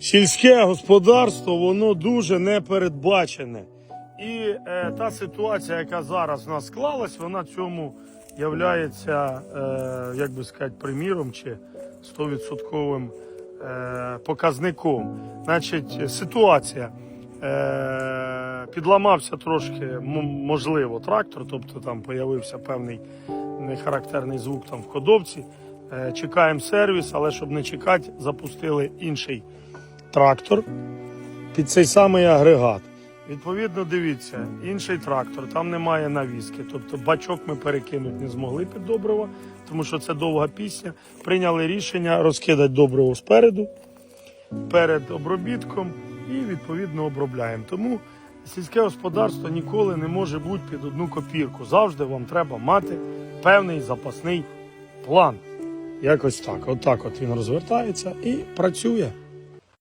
Сільське господарство воно дуже непередбачене. І е, та ситуація, яка зараз в нас склалась, вона цьому являється, е, як би сказати, приміром чи 100% е, показником. Значить, ситуація. Е, підламався трошки, можливо, трактор, тобто там появився певний нехарактерний звук там в кодовці. Е, чекаємо сервіс, але щоб не чекати, запустили інший трактор під цей самий агрегат. Відповідно, дивіться, інший трактор, там немає навіски. Тобто бачок ми перекинути не змогли під добрива, тому що це довга пісня. Прийняли рішення розкидати добриво спереду, перед обробітком і відповідно обробляємо. Тому сільське господарство ніколи не може бути під одну копірку. Завжди вам треба мати певний запасний план. Якось так. Отак от він розвертається і працює.